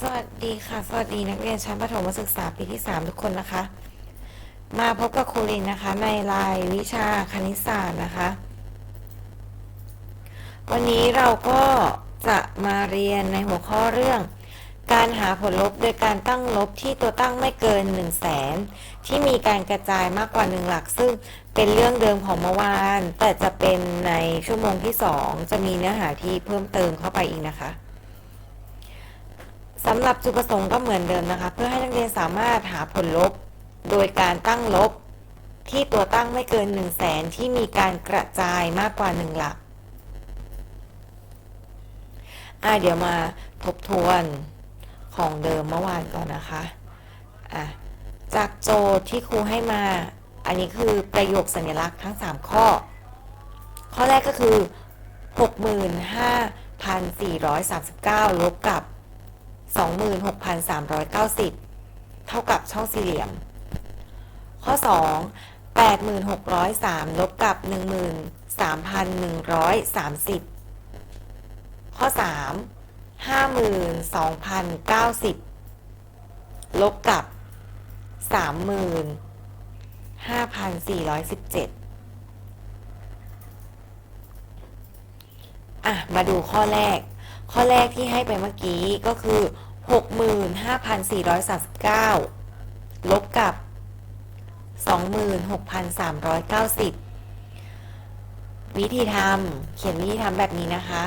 สวัสดีค่ะ สวัสดีนักเรียนชั้นประถมศึกษาปีที่ 3 ทุกคนนะคะ มาพบกับครูลินนะคะ ในรายวิชาคณิตศาสตร์นะคะ วันนี้เราก็จะมาเรียนในหัวข้อเรื่อง การหาผลลบโดยการตั้งลบที่ตัวตั้งไม่เกิน 1 0 0 0 0แสนที่มีการกระจายมากกว่า 1 หลัก ซึ่งเป็นเรื่องเดิมของเมื่อวาน แต่จะเป็นในชั่วโมงที่ 2 จะมีเนื้อหาที่เพิ่มเติมเข้าไปอีกนะคะ สำหรับจุดประสงค์ก็เหมือนเดิมนะคะ เพื่อให้นักเรียนสามารถหาผลลบ โดยการตั้งลบ ที่ตัวตั้งไม่เกิน 1 0 0 0 0แสนที่มีการกระจายมากกว่า 1 หลักอะเดี๋ยวมาทบทวนของเดิมเมื่อวานก่อนนะคะอะจากโจทย์ที่ครูให้มา อันนี้คือประโยคสัญลักษณ์ทั้ง 3 ข้อ ข้อแรกก็คือ 65,439 ลบกับ 26,390 เท่ากับช่องสี่เหลี่ยม ข้อ 2 86,003ลบกับ 13,130 ข้อ 3 52,090 ลบกับ 35,417อะ มาดูข้อแรก ข้อแรกที่ให้ไปเมื่อกี้ก็คือ 65,439 ลบกับ 26,390 วิธีทำเขียนวิธีทำแบบนี้นะคะ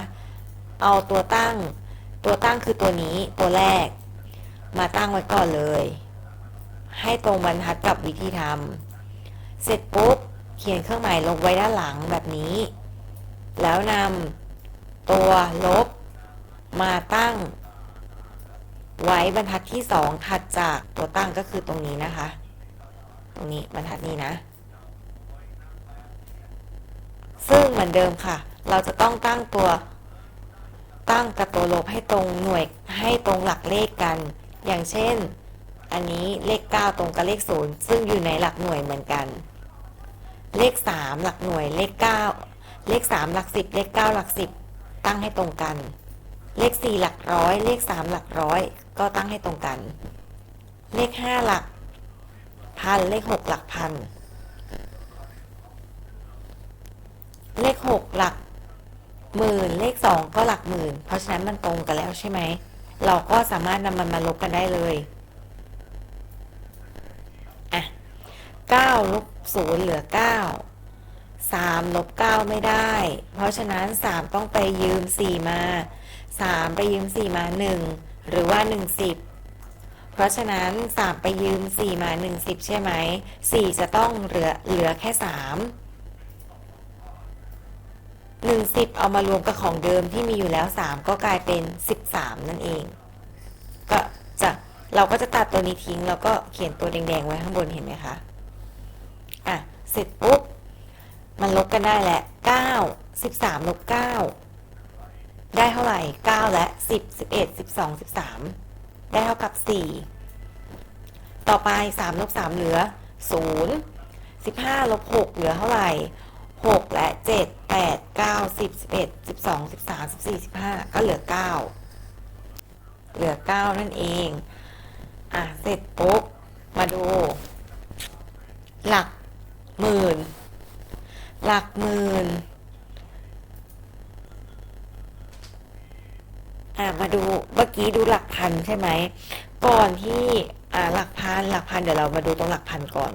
เอาตัวตั้งตัวตั้งคือตัวนี้ตัวแรก มาตั้งไว้ก่อนเลย ให้ตรงบรรทัดกับวิธีทำเสร็จปุ๊บ เขียนเครื่องหมายลงไว้ด้านหลังแบบนี้ แล้วนำตัวลบ มาตั้ง ไว้บรรทัดที่สองถัดจากตัวตั้งก็คือตรงนี้นะคะ ตรงนี้บรรทัดนี้นะ ซึ่งเหมือนเดิมค่ะ เราจะต้องตั้งตัวตั้งกับตัวลบให้ตรงหน่วยให้ตรงหลักเลขกัน อย่างเช่น อันนี้เลข 9 ตรงกับเลข 0 ซึ่งอยู่ในหลักหน่วยเหมือนกัน เลข 3 หลักหน่วยเลข 9 เลข 3 หลัก 10 เลข 9 หลัก 10 ตั้งให้ตรงกัน เลข 4 หลักร้อย เลข 3 หลักร้อย ก็ตั้งให้ตรงกัน เลข 5 หลักพัน เลข 6 หลักพัน เลข 6 หลักหมื่น เลข 2 ก็หลักหมื่น เพราะฉะนั้นมันตรงกันแล้วใช่ไหม เราก็สามารถนำมันมาลบกันได้เลยอะ9ลบ0เหลือ 9 3ลบ9ไม่ได้ เพราะฉะนั้น 3 ต้องไปยืม 4 มา 3 ไปยืม 4 มา 1 หรือว่า 1 10 เพราะฉะนั้น 3 ไปยืม 4 มา 1 10 ใช่ไหม 4 จะต้องเหลือเหลือแค่ 3 1 10 เอามารวมกับของเดิมที่มีอยู่แล้ว 3 ก็กลายเป็น 13 นั่นเอง ก็จะเราก็จะตัดตัวนี้ทิ้ง แล้วก็เขียนตัวแดงๆไว้ข้างบนเห็นไหมคะอะเสร็จปุ๊บ มันลบกันได้แหละ 9 13ลบ9 ได้เท่าไหร่ 9 และ 10 11 12 13 ได้เท่ากับ 4 ต่อไป 3 ลบ 3 เหลือ 0 15 ลบ 6 เหลือเท่าไหร่ 6 และ 7 8 9 10 11 12 13 14 15 ก็เหลือ 9 เหลือ 9 นั่นเอง อะ เสร็จปุ๊บ มาดู หลักหมื่น หลักหมื่น อะมาดูเมื่อกี้ดูหลักพันใช่ไหมก่อนที่อ่าหลักพันหลักพันเดี๋ยวเรามาดูตรงหลักพันก่อน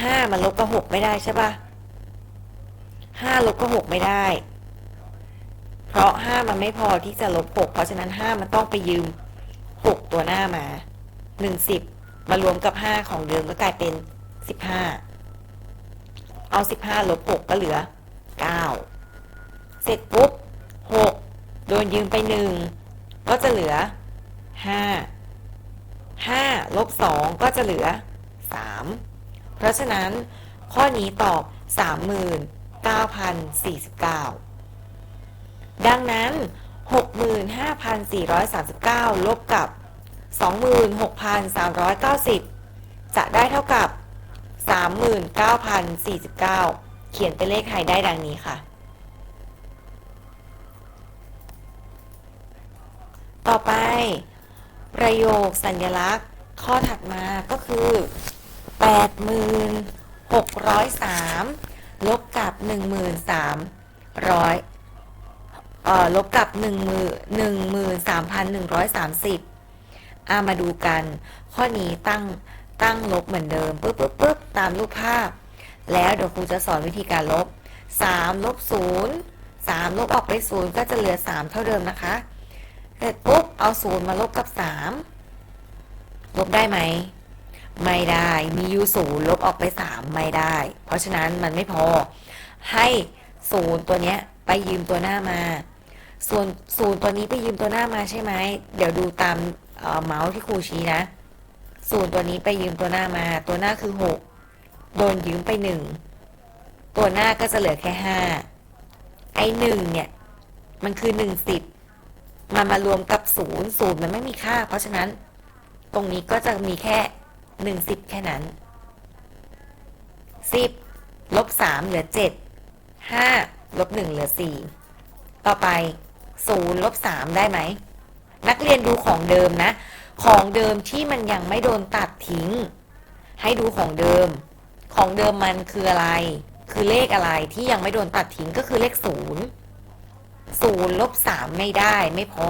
ห้ามันลบกับหกไม่ได้ใช่ปะห้าลบกับหกไม่ได้ เพราะห้ามันไม่พอที่จะลบหกเพราะฉะนั้นห้ามันต้องไปยืมหกตัวหน้ามาหนึ่งสิบมารวมกับห้าของเดิมก็กลายเป็นสิบห้าเอาสิบห้าลบหกก็เหลือเก้าเสร็จปุ๊บหกโดนยืมไปหนึ่ง ก็จะเหลือห้าห้าลบสองก็จะเหลือสามเพราะฉะนั้นข้อนี้ตอบสามหมื่นเก้าพันสี่สิบเก้าดังนั้นหกหมื่นห้าพันสี่ร้อยสามสิบเก้าลบกับสองหมื่นหกพันสามร้อยเก้าสิบจะได้เท่ากับสามหมื่นเก้าพันสี่สิบเก้าเขียนเป็นเลขไทยได้ดังนี้ค่ะ ต่อไป ประโยคสัญลักษณ์ข้อถัดมาก็คือ 8603 ลบกับ 1300เอ่อลบกับ 13,130อ่ามาดูกัน ข้อนี้ตั้งตั้งลบเหมือนเดิมปึ๊บปึ๊บปึ๊บตามรูปภาพ แล้วเดี๋ยวครูจะสอนวิธีการลบ3ลบ0 3 ลบออกไป 0 ก็จะเหลือ 3 เท่าเดิมนะคะ เสร็จปุ๊บเอา0มาลบกับ3ลบได้ไหม ไม่ได้ มีอยู่0ลบออกไป3ไม่ได้ เพราะฉะนั้นมันไม่พอ ให้0ตัวเนี้ยไปยืมตัวหน้ามา ส่วน0ตัวนี้ไปยืมตัวหน้ามาใช่ไหม เดี๋ยวดูตามเมาส์ที่ครูชี้นะ0ตัวนี้ไปยืมตัวหน้ามา ตัวหน้าคือ6โดนยืมไป1ตัวหน้าก็จะเหลือแค่5ไอ้หนึ่งเนี่ย มันคือ1สิบ มันมารวมกับศูนย์ศูนย์มันไม่มีค่า เพราะฉะนั้นตรงนี้ก็จะมีแค่หนึ่งสิบแค่นั้นสิบลบสามเหลือเจ็ดห้าลบหนึ่งเหลือสี่ต่อไปศูนย์ลบสามได้ไหม นักเรียนดูของเดิมนะ ของเดิมที่มันยังไม่โดนตัดทิ้ง ให้ดูของเดิม ของเดิมมันคืออะไร คือเลขอะไรที่ยังไม่โดนตัดทิ้งก็คือเลขศูนย์ ศูนย์ลบสามไม่ได้ไม่พอ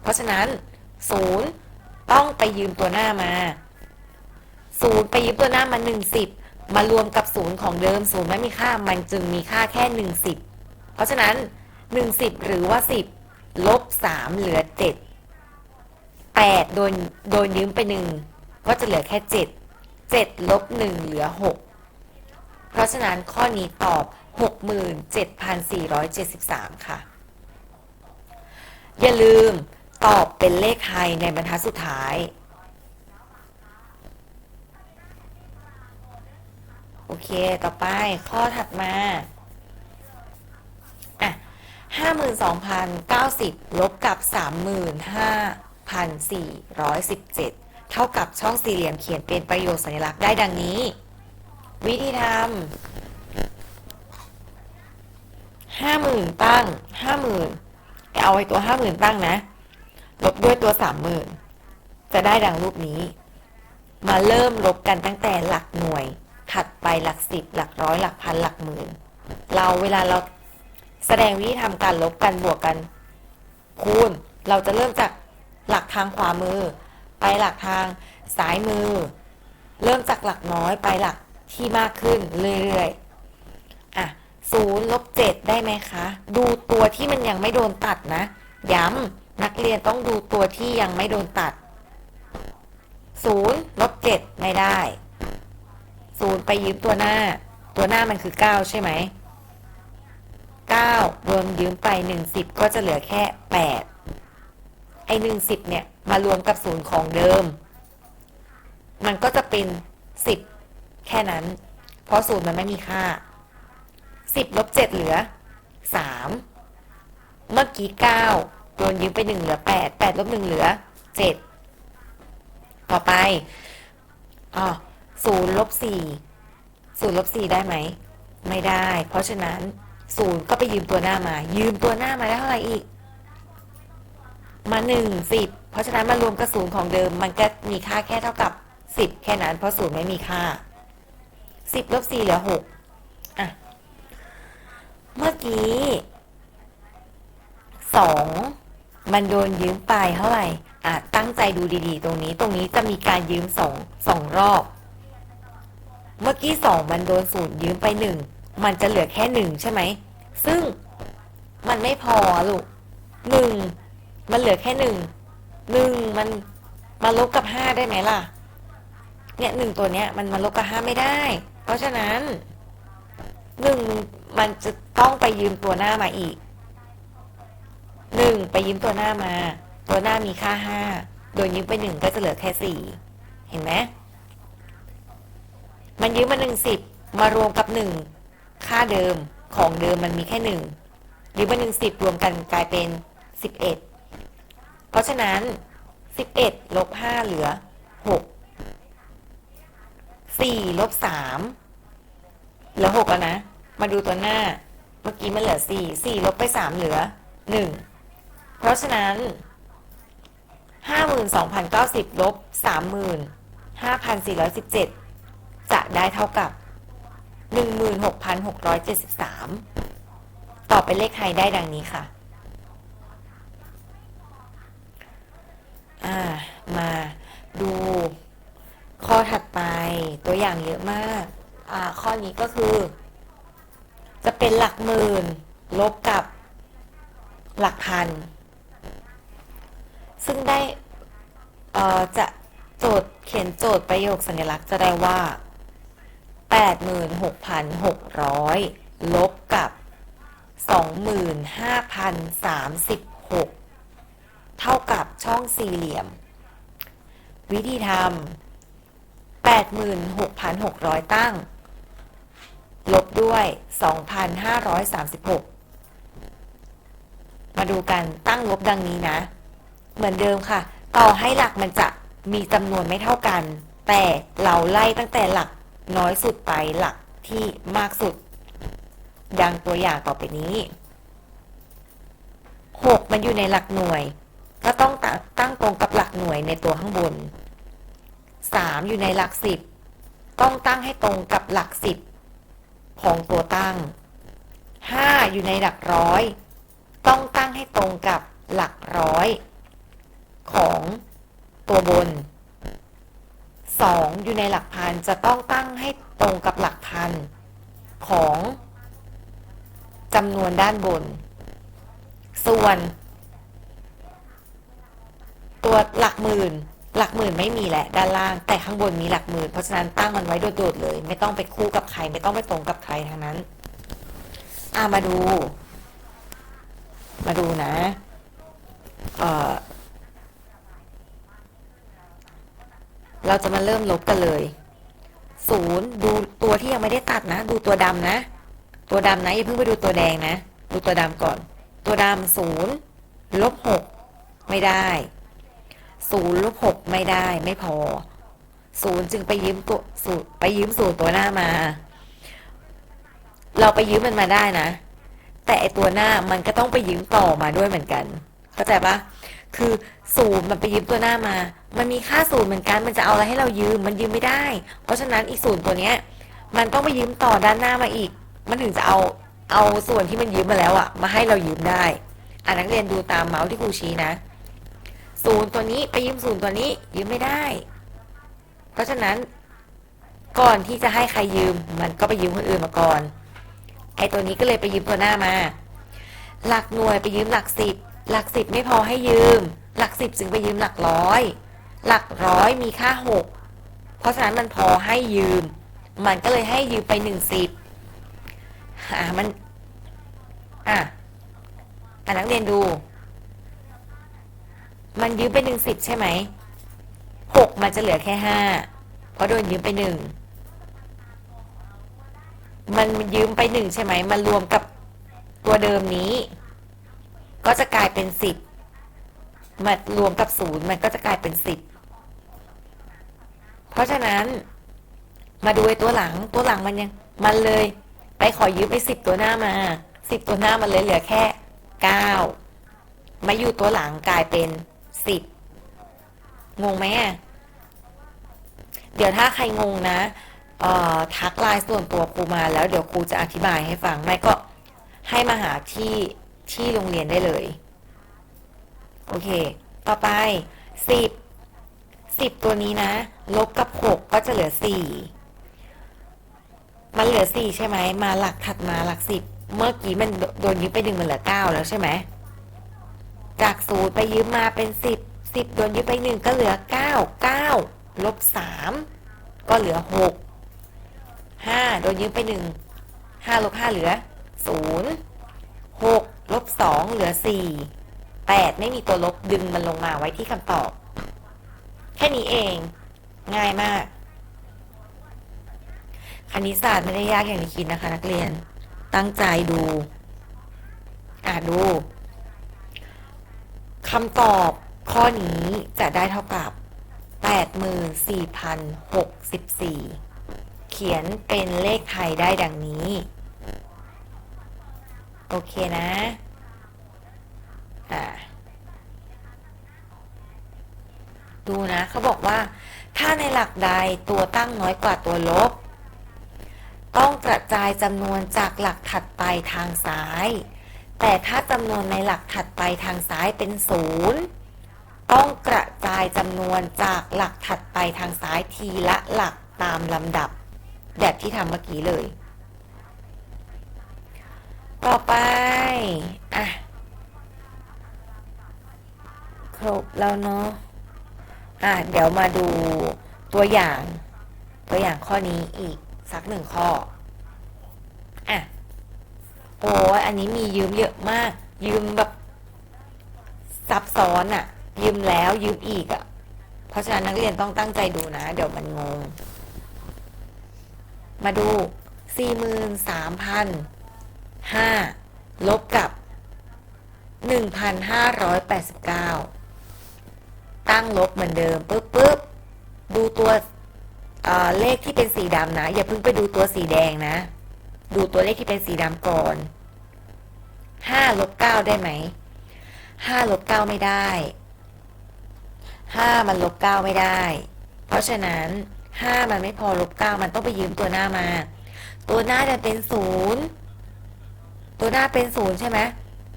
เพราะฉะนั้นศูนย์ต้องไปยืมตัวหน้ามาศูนย์ไปยืมตัวหน้ามาหนึ่งสิบมารวมกับศูนย์ของเดิมศูนย์ไม่มีค่ามันจึงมีค่าแค่หนึ่งสิบเพราะฉะนั้นหนึ่งสิบหรือว่าสิบลบสามเหลือเจ็ดแปดโดนโดนยืมไปหนึ่งก็จะเหลือแค่เจ็ดเจ็ดลบหนึ่งเหลือหกเพราะฉะนั้นข้อนี้ตอบ 67,473 ค่ะ อย่าลืมตอบเป็นเลขไทยในบรรทัดสุดท้าย โอเค ต่อไปข้อถัดมาอะห้าหมื่นสองพันเก้าสิบลบกับสามหมื่นห้าพันสี่ร้อยสิบเจ็ดเท่ากับช่องสี่เหลี่ยมเขียนเป็นประโยคสัญลักษณ์ได้ดังนี้ วิธีทำห้าหมื่นตั้งห้าหมื่น เอาไว้ตัวห้าหมื่นตั้งนะ ลบด้วยตัวสามหมื่นจะได้ดังรูปนี้ มาเริ่มลบกันตั้งแต่หลักหน่วย ถัดไปหลักสิบหลักร้อยหลักพันหลักหมื่น เราเวลาเราแสดงวิธีทำการลบกันบวกกัน คูณ เราจะเริ่มจากหลักทางขวามือ ไปหลักทางซ้ายมือ เริ่มจากหลักน้อยไปหลักที่มากขึ้นเรื่อยๆ อะศูนย์ลบเจ็ดได้ไหมคะ ดูตัวที่มันยังไม่โดนตัดนะ ย้ำนักเรียนต้องดูตัวที่ยังไม่โดนตัดศูนย์ลบเจ็ดไม่ได้ศูนย์ไปยืมตัวหน้า ตัวหน้ามันคือเก้าใช่ไหมเก้าโดนยืมไปหนึ่งสิบก็จะเหลือแค่แปดไอหนึ่งสิบเนี่ย มารวมกับศูนย์ของเดิม มันก็จะเป็นสิบแค่นั้น เพราะศูนย์มันไม่มีค่า สิบลบเจ็ดเหลือสามเมื่อกี้เก้าโดนยืมไปหนึ่งเหลือแปดแปดลบหนึ่งเหลือเจ็ดต่อไปอ๋อศูนย์ลบสี่ศูนย์ลบสี่ได้ไหม ไม่ได้ เพราะฉะนั้นศูนย์ก็ไปยืมตัวหน้ามา ยืมตัวหน้ามาได้เท่าไหร่อีก มาหนึ่งสิบเพราะฉะนั้นมารวมกับศูนย์ของเดิม มันก็มีค่าแค่เท่ากับสิบแค่นั้น เพราะศูนย์ไม่มีค่าสิบลบสี่เหลือหก เมื่อกี้สองมันโดนยืมไปเท่าไหร่อะตั้งใจดูดีๆ ตรงนี้ตรงนี้จะมีการยืมสองสองรอบ เมื่อกี้สองมันโดนศูนย์ยืมไปหนึ่งมันจะเหลือแค่หนึ่งใช่ไหม ซึ่งมันไม่พอลูกหนึ่งมันเหลือแค่หนึ่งหนึ่งมันมาลบกับห้าได้ไหมล่ะ เนี่ยหนึ่งตัวเนี้ยมันมาลบกับห้าไม่ได้ เพราะฉะนั้น หนึ่งมันจะต้องไปยืมตัวหน้ามาอีกหนึ่งไปยืมตัวหน้ามา ตัวหน้ามีค่าห้าโดยยืมไปหนึ่งก็จะเหลือแค่สี่เห็นไหมมันยืมมาหนึ่งสิบมารวมกับหนึ่งค่าเดิมของเดิมมันมีแค่หนึ่งยืมมาหนึ่งสิบรวมกันกลายเป็นสิบเอ็ดเพราะฉะนั้นสิบเอ็ดลบห้าเหลือหกสี่ลบสาม เหลือหกแล้วนะ มาดูตัวหน้า เมื่อกี้มันเหลือสี่สี่ลบไปสามเหลือหนึ่งเพราะฉะนั้นห้าหมื่น92,090ลบ35,417จะได้เท่ากับ16,673ต่นหกพันหกร้อยเป็นเลขไทยได้ดังนี้ค่ะ อ่า มาดูข้อถัดไปตัวอย่างเยอะมาก ข้อนี้ก็คือ จะเป็นหลักหมื่น ลบกับหลักพัน ซึ่งได้จะโจทย์เขียนโจทย์ประโยคสัญลักษณ์จะได้ว่า 86,600 ลบกับ 25,036 เท่ากับช่องสี่เหลี่ยม วิธีทำ86,600 ตั้ง ลบด้วย 2,536 มาดูกันตั้งลบดังนี้นะ เหมือนเดิมค่ะ ต่อให้หลักมันจะมีจำนวนไม่เท่ากัน แต่เราไล่ตั้งแต่หลักน้อยสุดไปหลักที่มากสุด ดังตัวอย่างต่อไปนี้ 6 มันอยู่ในหลักหน่วย ก็ต้องตั้งตั้งตรงกับหลักหน่วยในตัวข้างบน 3 อยู่ในหลัก 10 ต้องตั้งให้ตรงกับหลัก 10 ของตัวตั้ง 5 อยู่ในหลักร้อย ต้องตั้งให้ตรงกับหลักร้อย ของตัวบน 2 อยู่ในหลักพันจะต้องตั้งให้ตรงกับหลักพันของจำนวนด้านบน ส่วน ตัวหลักหมื่น หลักหมื่นไม่มีแหละด้านล่าง แต่ข้างบนมีหลักหมื่นเพราะฉะนั้นตั้งมันไว้โดดๆเลย ไม่ต้องไปคู่กับใคร ไม่ต้องไปตรงกับใครทั้งนั้นอ่ามาดู มาดูนะเออเราจะมาเริ่มลบกันเลยศูนย์ดูตัวที่ยังไม่ได้ตัดนะ ดูตัวดำนะ ตัวดำนะอย่าเพิ่งไปดูตัวแดงนะ ดูตัวดำก่อน ตัวดำศูนย์ลบหกไม่ได้ ศูนย์ลบหกไม่ได้ไม่พอศูนย์จึงไปยืมตัวศูนย์ไปยืมศูนย์ตัวหน้ามา เราไปยืมมันมาได้นะ แต่ไอตัวหน้ามันก็ต้องไปยืมต่อมาด้วยเหมือนกันเข้าใจปะคือศูนย์มันไปยืมตัวหน้ามา มันมีค่าศูนย์เหมือนกัน มันจะเอาอะไรให้เรายืม มันยืมไม่ได้ เพราะฉะนั้นอีกศูนย์ตัวเนี้ย มันต้องไปยืมต่อด้านหน้ามาอีก มันถึงจะเอา เอาส่วนที่มันยืมมาแล้วอะมาให้เรายืมได้ อ่านักเรียนดูตามเมาส์ที่ครูชี้นะ ศูนย์ตัวนี้ไปยืมศูนย์ตัวนี้ ยืมไม่ได้ เพราะฉะนั้น ก่อนที่จะให้ใครยืม มันก็ไปยืมคนอื่นมาก่อน ไอ้ตัวนี้ก็เลยไปยืมตัวหน้ามา หลักหน่วยไปยืมหลักสิบหลักสิบไม่พอให้ยืม หลักสิบจึงไปยืมหลักร้อย หลักร้อยมีค่าหกเพราะฉะนั้นมันพอให้ยืม มันก็เลยให้ยืมไปหนึ่งสิบอ่ามัน อะอ่านักเรียนดู มันยืมไปหนึ่งสิบใช่ไหมหกมันจะเหลือแค่ห้าเพราะโดนยืมไปหนึ่งมันยืมไปหนึ่งใช่ไหมมันรวมกับตัวเดิมนี้ ก็จะกลายเป็นสิบมารวมกับศูนย์มันก็จะกลายเป็นสิบเพราะฉะนั้นมาดูไอ้ตัวหลังตัวหลังมันยังมันเลย ไปขอยืมไอ้สิบตัวหน้ามาสิบตัวหน้ามันเลยเหลือแค่เก้ามาอยู่ตัวหลังกลายเป็น สิบงงไหมอะเดี๋ยวถ้าใครงงนะทักไลน์ส่วนตัวครูมาแล้วเดี๋ยวครูจะอธิบายให้ฟัง ไม่ก็ให้มาหาที่ที่โรงเรียนได้เลย โอเค ต่อไปสิบสิบตัวนี้นะ ลบกับหกก็จะเหลือสี่มันเหลือสี่ใช่ไหม มาหลักถัดมาหลักสิบเมื่อกี้มันโดนยืมไปหนึ่งมันเหลือเก้าแล้วใช่ไหม จากศูนย์ไปยืมมาเป็นสิบสิบโดนยืมไปหนึ่งก็เหลือเก้าเก้าลบสามก็เหลือหกห้าโดนยืมไปหนึ่งห้าลบห้าเหลือศูนย์หกลบสองเหลือสี่แปดไม่มีตัวลบดึงมันลงมาไว้ที่คำตอบ แค่นี้เอง ง่ายมากคณิตศาสตร์ไม่ได้ยากอย่างที่คิดนะคะ นักเรียน ตั้งใจดู อ่าดู คำตอบข้อนี้จะได้เท่ากับ 84,064 เขียนเป็นเลขไทยได้ดังนี้ โอเคนะ อ่าดูนะเขาบอกว่า ถ้าในหลักใดตัวตั้งน้อยกว่าตัวลบ ต้องกระจายจำนวนจากหลักถัดไปทางซ้าย แต่ถ้าจำนวนในหลักถัดไปทางซ้ายเป็นศูนย์ต้องกระจายจำนวนจากหลักถัดไปทางซ้ายทีละหลักตามลำดับ แบบที่ทำเมื่อกี้เลย ต่อไป อะ ครบแล้วเนาะ อะ เดี๋ยวมาดูตัวอย่าง ตัวอย่างข้อนี้อีกสักหนึ่งข้อ อะ อ้ยอันนี้มียืมเยอะมาก ยืมแบบซับซ้อนอะยืมแล้วยืมอีกอะเพราะฉะนั้นนักเรียนต้องตั้งใจดูนะ เดี๋ยวมันงง มาดูสี่หมื่นสามพันห้าลบกับหนึ่งพันห้าร้อยแปดสิบเก้าตั้งลบเหมือนเดิมปุ๊บปุ๊บดูตัวเเลขที่เป็นสีดำนะ อย่าเพิ่งไปดูตัวสีแดงนะ ดูตัวเลขที่เป็นสีดำก่อน ห้าลบเก้าได้ไหมห้าลบเก้าไม่ได้ห้ามันลบเก้าไม่ได้ เพราะฉะนั้นห้ามันไม่พอลบเก้ามันต้องไปยืมตัวหน้ามา ตัวหน้าจะเป็นศูนย์ตัวหน้าเป็นศูนย์ใช่ไหม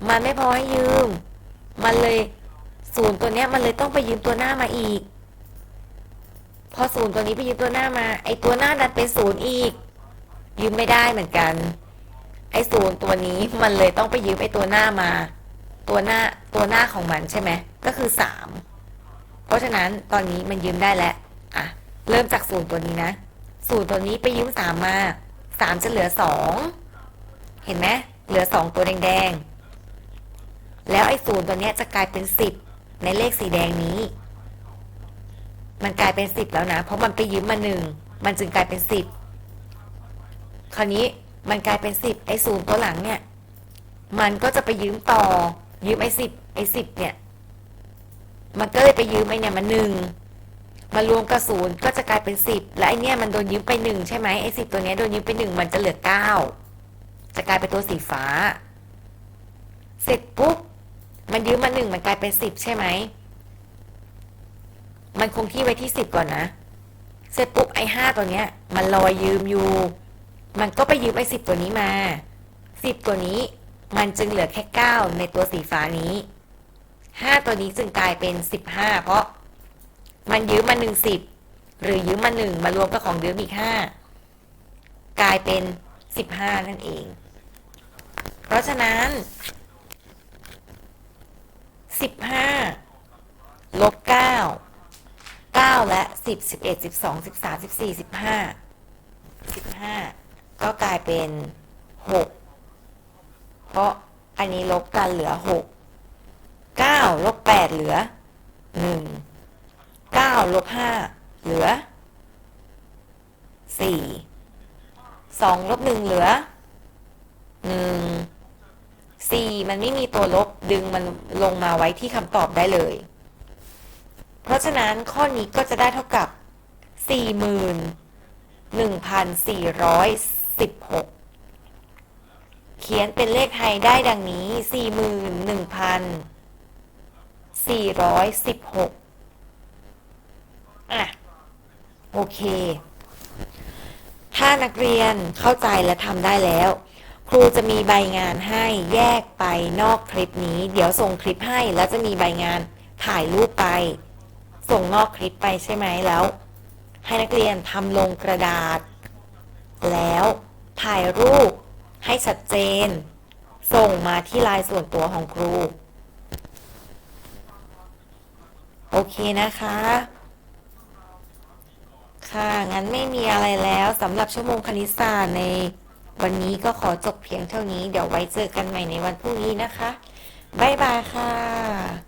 มันไม่พอให้ยืม มันเลยศูนย์ตัวเนี้ยมันเลยต้องไปยืมตัวหน้ามาอีก พอศูนย์ตัวนี้ไปยืมตัวหน้ามา ไอตัวหน้าดันเป็นศูนย์อีก ยืมไม่ได้เหมือนกัน อ้ศูนย์ตัวนี้มันเลยต้องไปยืมไอ้ตัวหน้ามา ตัวหน้าตัวหน้าของมันใช่ไหมก็คือสามเพราะฉะนั้นตอนนี้มันยืมได้แล้วอะเริ่มจากศูนย์ตัวนี้นะศูนย์ตัวนี้ไปยืมสามมาสามจะเหลือสองเห็นไหมเหลือสองตัวแดงๆแล้วไอ้ศูนย์ตัวนี้จะกลายเป็นสิบในเลขสีแดงนี้ มันกลายเป็นสิบแล้วนะ เพราะมันไปยืมมาหนึ่งมันจึงกลายเป็นสิบคราวนี้ มันกลายเป็นสิบไอ้ศูนย์ตัวหลังเนี่ย มันก็จะไปยืมต่อ ยืมไอ้สิบไอ้สิบเนี่ย มันก็เลยไปยืมไอ้เนี่ยมันหนึ่งมารวมกับศูนย์ก็จะกลายเป็นสิบและไอ้เนี่ยมันโดนยืมไปหนึ่งใช่ไหมไอ้สิบตัวเนี้ยโดนยืมไปหนึ่งมันจะเหลือเก้าจะกลายเป็นตัวสีฟ้า เสร็จปุ๊บมันยืมมาหนึ่งมันกลายเป็นสิบใช่ไหมมันคงที่ไว้ที่สิบก่อนนะ เสร็จปุ๊บไอ้ห้าตัวเนี้ย มันลอยยืมอยู่ มันก็ไปยืมไอ้สิบตัวนี้มาสิบตัวนี้มันจึงเหลือแค่เก้าในตัวสีฟ้านี้ห้าตัวนี้จึงกลายเป็นสิบห้าเพราะมันยืมมาหนึ่งสิบหรือยืมมาหนึ่งมารวมกับของยืมอีกห้ากลายเป็นสิบห้านั่นเอง เพราะฉะนั้นสิบห้าลบเก้าเก้าและสิบสิบเอ็ดสิบสองสิบสามสิบสี่สิบห้าสิบห้า ก็กลายเป็นหกเพราะอันนี้ลบกันเหลือหกเก้าลบแปดเหลือหนึ่งเก้าลบห้าเหลือสี่สองลบหนึ่งเหลือหนึ่งสี่มันไม่มีตัวลบดึงมันลงมาไว้ที่คำตอบได้เลย เพราะฉะนั้นข้อนี้ก็จะได้เท่ากับสี่ห 16 เขียนเป็นเลขไทยได้ดังนี้ 41,416 อะ โอเค ถ้านักเรียนเข้าใจและทำได้แล้ว ครูจะมีใบงานให้แยกไปนอกคลิปนี้ เดี๋ยวส่งคลิปให้แล้วจะมีใบงานถ่ายรูปไป ส่งนอกคลิปไปใช่ไหมแล้ว ให้นักเรียนทำลงกระดาษแล้ว ถ่ายรูปให้ชัดเจน ส่งมาที่ไลน์ส่วนตัวของครู โอเคนะคะ ค่ะ งั้นไม่มีอะไรแล้วสำหรับชั่วโมงคณิตศาสตร์ในวันนี้ก็ขอจบเพียงเท่านี้ เดี๋ยวไว้เจอกันใหม่ในวันพรุ่งนี้นะคะ บ๊ายบายค่ะ